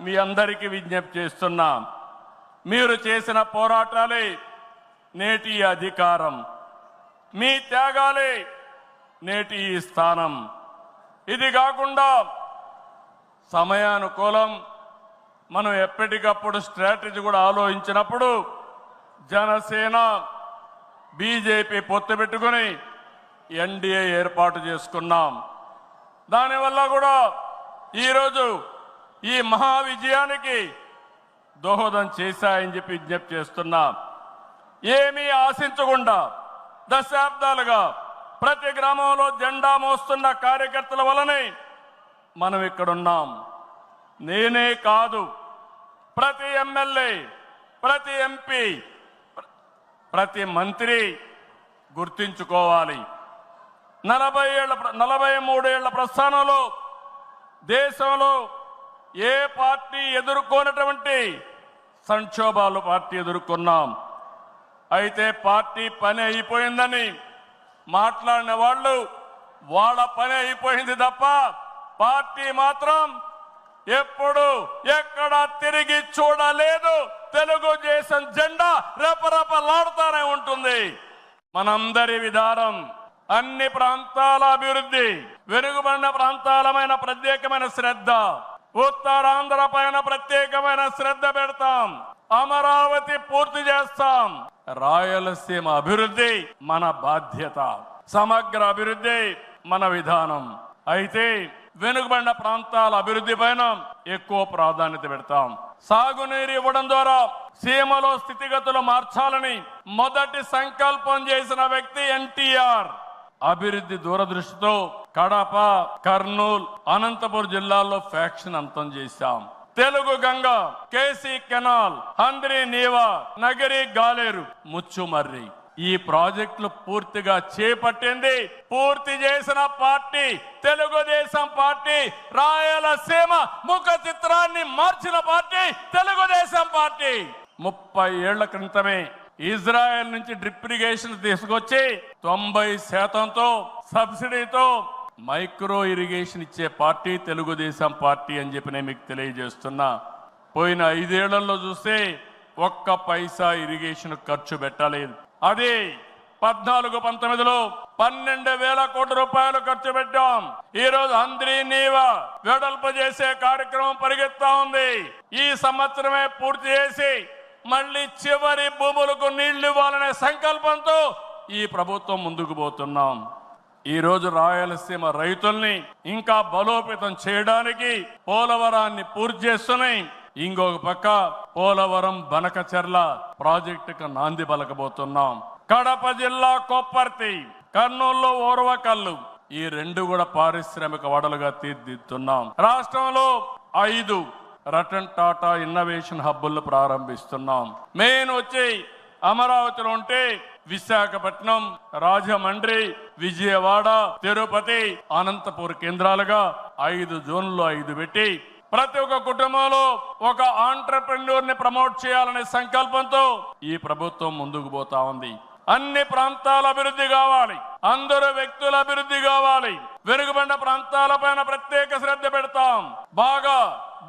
మీ అందరికీ విజ్ఞప్తి చేస్తున్నా. మీరు చేసిన పోరాటాలే నేటి అధికారం. మీ త్యాగాలే నేటి ఈ స్థానం. ఇది కాకుండా సమయానుకూలం. మనం ఎప్పటికప్పుడు స్ట్రాటజీ కూడా ఆలోచించినప్పుడు జనసేన బీజేపీ పొత్తు పెట్టుకుని ఎన్డీఏ ఏర్పాటు చేసుకున్నాం. దానివల్ల కూడా ఈరోజు ఈ మహా విజయానికి దోహదం చేశాయని చెప్పి విజ్ఞప్తి చేస్తున్నా. ఏమీ ఆశించకుండా దశాబ్దాలుగా ప్రతి గ్రామంలో జెండా మోస్తున్న కార్యకర్తల వలనే మనం ఇక్కడున్నాం. నేనే కాదు ప్రతి ఎమ్మెల్యే ప్రతి ఎంపీ ప్రతి మంత్రి గుర్తించుకోవాలి. నలభై ఏళ్ళ నలభై మూడేళ్ళ ప్రస్థానంలో దేశంలో ఏ పార్టీ ఎదుర్కొన్నటువంటి సంక్షోభాలు పార్టీ ఎదుర్కొన్నాం. అయితే పార్టీ పని అయిపోయిందని మాట్లాడిన వాళ్ళు వాళ్ళ పని అయిపోయింది తప్ప పార్టీ మాత్రం ఎప్పుడు ఎక్కడ తిరిగి చూడలేదు. తెలుగుదేశం జెండా రెపరెపలాడుతూనే ఉంటుంది. మనందరి విధానం అన్ని ప్రాంతాల అభివృద్ధి వెనుకబడిన ప్రాంతాలమైన ప్రత్యేకమైన శ్రద్ధ. ఉత్తరాంధ్ర పైన ప్రత్యేకమైన శ్రద్ధ పెడతాం. అమరావతి పూర్తి చేస్తాం. రాయలసీమ అభివృద్ధి మన బాధ్యత. సమగ్ర అభివృద్ధి మన విధానం. అయితే వెనుకబడిన ప్రాంతాల అభివృద్ధి పైన ఎక్కువ ప్రాధాన్యత పెడతాం. సాగునీరు ఇవ్వడం ద్వారా సీమలో స్థితిగతులు మార్చాలని మొదటి సంకల్పం చేసిన వ్యక్తి ఎన్టీఆర్. అభివృద్ధి దూరదృష్టితో కడప కర్నూలు అనంతపురం జిల్లాల్లో ఫ్యాక్షన్ అంతం చేశాం. Telugu Ganga KC canal Handri Neeva Nagari Galeru Muchumarri. ఈ ప్రాజెక్టులు పూర్తిగా చేపట్టింది పూర్తి చేసిన పార్టీ తెలుగుదేశం పార్టీ రాయలసీమ ముఖ చిత్రాన్ని మార్చిన పార్టీ తెలుగుదేశం పార్టీ. ముప్పై ఏళ్ళ క్రితమే ఇజ్రాయెల్ నుంచి డ్రిప్ ఇరిగేషన్ తీసుకొచ్చి తొంభై శాతంతో సబ్సిడీతో మైక్రో ఇరిగేషన్ ఇచ్చే పార్టీ తెలుగుదేశం పార్టీ అని చెప్పి నేను మీకు తెలియజేస్తున్నా. పోయిన ఐదేళ్ళలో చూస్తే ఒక్క పైసా ఇరిగేషన్ ఖర్చు పెట్టలేదు. అది పద్నాలుగు పంతొమ్మిదిలో పన్నెండు వేల కోట్ల రూపాయలు ఖర్చు పెట్టాం. ఈ రోజు అంద్రి నీవా వెడల్పు చేసే కార్యక్రమం పరిగెత్తా ఉంది. ఈ సంవత్సరమే పూర్తి చేసి మళ్ళీ చివరి భూములకు నీళ్ళు ఇవ్వాలనే సంకల్పంతో ఈ ప్రభుత్వం ముందుకు పోతున్నాం. ఈరోజు రాయలసీమ రైతుల్ని ఇంకా బలోపేతం చేయడానికి పోలవరాన్ని పూర్తి చేస్తున్నాయి. ఇంకొక పక్క పోలవరం బనకచెర్ల ప్రాజెక్టుకు నాంది పలకబోతున్నాం. కడప జిల్లా కొప్పర్తి కర్నూల్లో ఓర్వకల్లు ఈ రెండు కూడా పారిశ్రామిక వడలుగా తీర్దిద్దుతున్నాం. రాష్ట్రంలో ఐదు రతన్ టాటా ఇన్నోవేషన్ హబ్బులు ప్రారంభిస్తున్నాం. మెయిన్ వచ్చి అమరావతిలో ఉంటే విశాఖపట్నం రాజమండ్రి విజయవాడ తిరుపతి అనంతపూర్ కేంద్రాలుగా ఐదు జోన్లు ఐదు పెట్టి ప్రతి ఒక్క కుటుంబంలో ఒక ఆంటర్ప్రెన్యూర్ని ప్రమోట్ చేయాలనే సంకల్పంతో ఈ ప్రభుత్వం ముందుకు పోతా ఉంది. అన్ని ప్రాంతాల అభివృద్ధి కావాలి. అందరు వ్యక్తుల అభివృద్ధి కావాలి. వెనుకబడిన ప్రాంతాలపైన ప్రత్యేక శ్రద్ధ పెడతాం. బాగా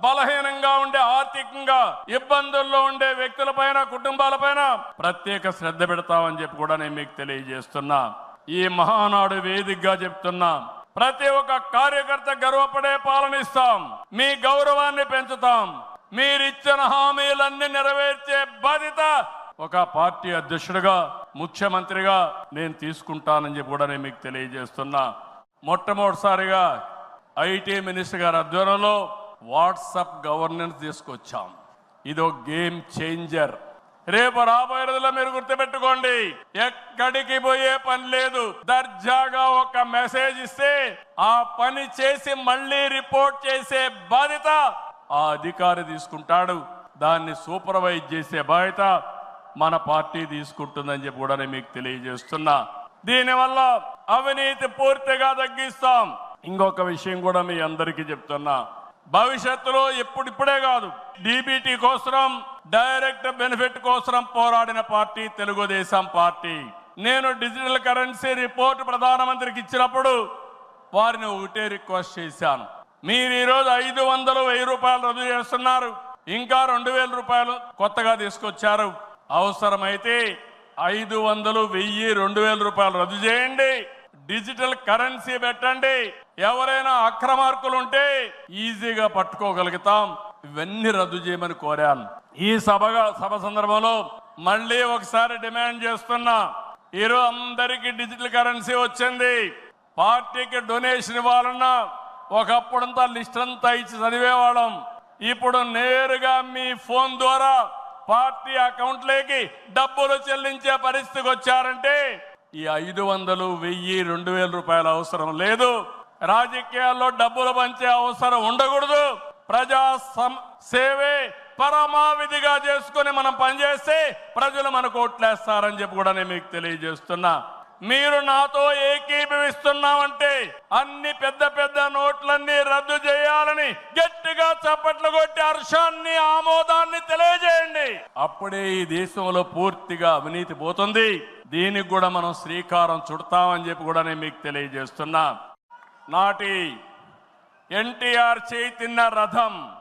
బలహీనంగా ఉండే ఆర్థికంగా ఇబ్బందుల్లో ఉండే వ్యక్తులపైన కుటుంబాలపైన ప్రత్యేక శ్రద్ధ పెడతామని చెప్పి కూడా నేను మీకు తెలియజేస్తున్నా. ఈ మహానాడు వేదికగా చెప్తున్నా. ప్రతి ఒక్క కార్యకర్త గర్వపడే పాలనిస్తాం. మీ గౌరవాన్ని పెంచుతాం. మీరిచ్చిన హామీలన్నీ నెరవేర్చే బాధ్యత ఒక పార్టీ అధ్యక్షుడిగా ముఖ్యమంత్రిగా నేను తీసుకుంటానని చెప్పి కూడా నేను మీకు తెలియజేస్తున్నా. మొట్టమొదటిసారిగా ఐటీ మినిస్టర్ గారి ఆధ్వర్యంలో వాట్సాప్ గవర్నెన్స్ తీసుకొచ్చాం. ఇది ఒక గేమ్ చేంజర్. రేపు రాబోయే రోజుల్లో మీరు గుర్తుపెట్టుకోండి ఎక్కడికి పోయే పని లేదు. దర్జాగా ఒక మెసేజ్ ఇస్తే ఆ పని చేసి మళ్ళీ రిపోర్ట్ చేసే బాధ్యత ఆ అధికారి తీసుకుంటాడు. దాన్ని సూపర్వైజ్ చేసే బాధ్యత మన పార్టీ తీసుకుంటుందని చెప్పి కూడా నేను మీకు తెలియజేస్తున్నా. దీనివల్ల అవినీతి పూర్తిగా తగ్గిస్తాం. ఇంకొక విషయం కూడా మీ అందరికీ చెప్తున్నా. భవిష్యత్తులో ఇప్పుడిప్పుడే కాదు డీబీటీ కోసం డైరెక్ట్ బెనిఫిట్ కోసం పోరాడిన పార్టీ తెలుగుదేశం పార్టీ. నేను డిజిటల్ కరెన్సీ రిపోర్ట్ ప్రధానమంత్రికి ఇచ్చినప్పుడు వారిని ఒకటే రిక్వెస్ట్ చేశాను. మీరు ఈరోజు ఐదు వందలు వెయ్యి రూపాయలు రద్దు చేస్తున్నారు. ఇంకా రెండు వేల రూపాయలు కొత్తగా తీసుకొచ్చారు. అవసరమైతే ఐదు వందలు వెయ్యి రెండు వేల రూపాయలు రద్దు చేయండి. డిజిటల్ కరెన్సీ పెట్టండి. ఎవరైనా అక్రమార్కులు ఉంటే ఈజీగా పట్టుకోగలుగుతాం. ఇవన్నీ రద్దు చేయమని కోరాను. ఈ సభగా సభ సందర్భంలో మళ్ళీ ఒకసారి డిమాండ్ చేస్తున్నా ఈరోజు అందరికీ డిజిటల్ కరెన్సీ వచ్చింది. పార్టీకి డొనేషన్ ఇవ్వాలన్నా ఒకప్పుడంతా లిస్ట్ అంతా ఇచ్చి చదివేవాళ్ళం. ఇప్పుడు నేరుగా మీ ఫోన్ ద్వారా పార్టీ అకౌంట్లోకి డబ్బులు చెల్లించే పరిస్థితికి వచ్చారంటే ఈ ఐదు వందలు వెయ్యి రెండు వేల రూపాయల అవసరం లేదు. రాజకీయాల్లో డబ్బులు పంచే అవసరం ఉండకూడదు. ప్రజా సేవే పరమావిధిగా చేసుకుని మనం పనిచేస్తే ప్రజలు మనకు ఓట్లేస్తారని చెప్పి కూడా నేను మీకు తెలియజేస్తున్నా. మీరు నాతో ఏకీభవిస్తున్నామంటే అన్ని పెద్ద పెద్ద నోట్లన్నీ రద్దు చేయాలని గట్టిగా చప్పట్లు కొట్టి హర్షాన్ని ఆమోదాన్ని తెలియజేయండి. అప్పుడే ఈ దేశంలో పూర్తిగా అవినీతి పోతుంది. దీనికి కూడా మనం శ్రీకారం చుడతామని చెప్పి కూడా నేను మీకు తెలియజేస్తున్నా. నాటి ఎన్టీఆర్ చేయి తిన్న రథం.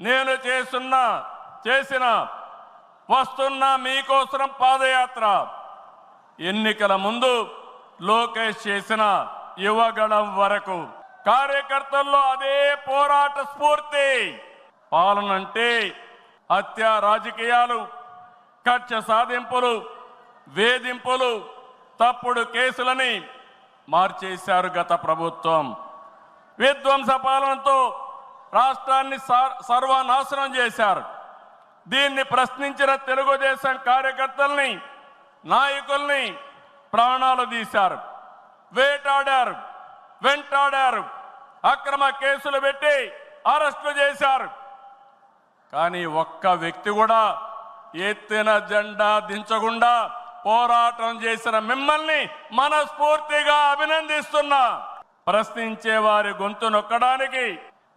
నేను చేస్తున్న చేసిన వస్తున్న మీకోసం పాదయాత్ర. ఎన్నికల ముందు లోకేష్ చేసిన యువగళం వరకు. కార్యకర్తల్లో అదే పోరాట స్ఫూర్తి. పాలన అంటే హత్య రాజకీయాలు కక్ష సాధింపులు వేధింపులు తప్పుడు కేసులని మార్చేశారు గత ప్రభుత్వం. విధ్వంస పాలనతో రాష్ట్రాన్ని సర్వనాశనం చేశారు. దీన్ని ప్రశ్నించిన తెలుగుదేశం కార్యకర్తల్ని నాయకుల్ని ప్రాణాలు తీశారు. వేటాడారు వెంటాడారు అక్రమ కేసులు పెట్టి అరెస్టు చేశారు. కానీ ఒక్క వ్యక్తి కూడా ఎత్తిన జెండా దించకుండా పోరాటం చేసిన మిమ్మల్ని మనస్ఫూర్తిగా అభినందిస్తున్నా. ప్రశ్నించే వారి గొంతు నొక్కడానికి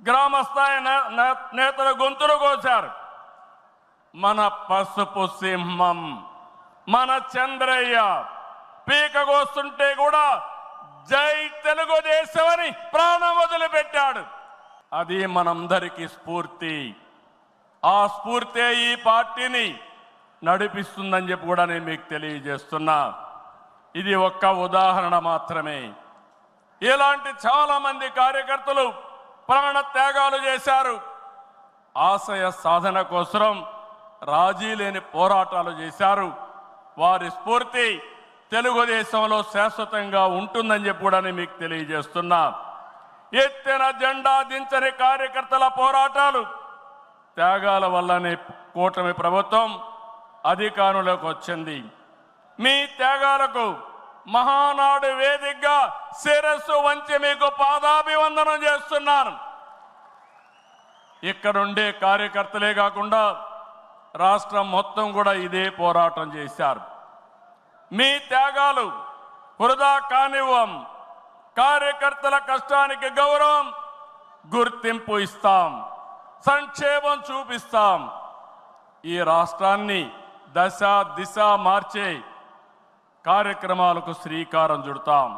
గ్రామస్థాయి నేతల గొంతులు కోశారు. మన పసుపు సింహం మన చంద్రయ్య పీకగోస్తుంటే కూడా జై తెలుగుదేశం అని ప్రాణం వదిలిపెట్టాడు. అది మనందరికీ స్ఫూర్తి. ఆ స్ఫూర్తే ఈ పార్టీని నడిపిస్తుందని చెప్పి కూడా నేను మీకు తెలియజేస్తున్నా. ఇది ఒక్క ఉదాహరణ మాత్రమే. ఇలాంటి చాలామంది కార్యకర్తలు ప్రాణ త్యాగాలు చేశారు. ఆశయ సాధన కోసం రాజీ లేని పోరాటాలు చేశారు. వారి స్ఫూర్తి తెలుగుదేశంలో శాశ్వతంగా ఉంటుందని చెప్పి కూడా నేను మీకు తెలియజేస్తున్నా. ఎత్తిన జెండా దించని కార్యకర్తల పోరాటాలు త్యాగాల వల్లనే కూటమి ప్రభుత్వం అధికారంలోకి వచ్చింది. మీ త్యాగాలకు మహానాడు వేదికగా శిరస్సు వంచి మీకు పాదాభివందనం చేస్తున్నాను. ఇక్కడుండే కార్యకర్తలే కాకుండా రాష్ట్రం మొత్తం కూడా ఇదే పోరాటం చేశారు. మీ త్యాగాలు వృధా కానివ్వం. కార్యకర్తల కష్టానికి గౌరవం గుర్తింపు ఇస్తాం. సంక్షేమం చూపిస్తాం. ఈ రాష్ట్రాన్ని దశ దిశ మార్చే కార్యక్రమాలకు శ్రీకారం చుడతాం.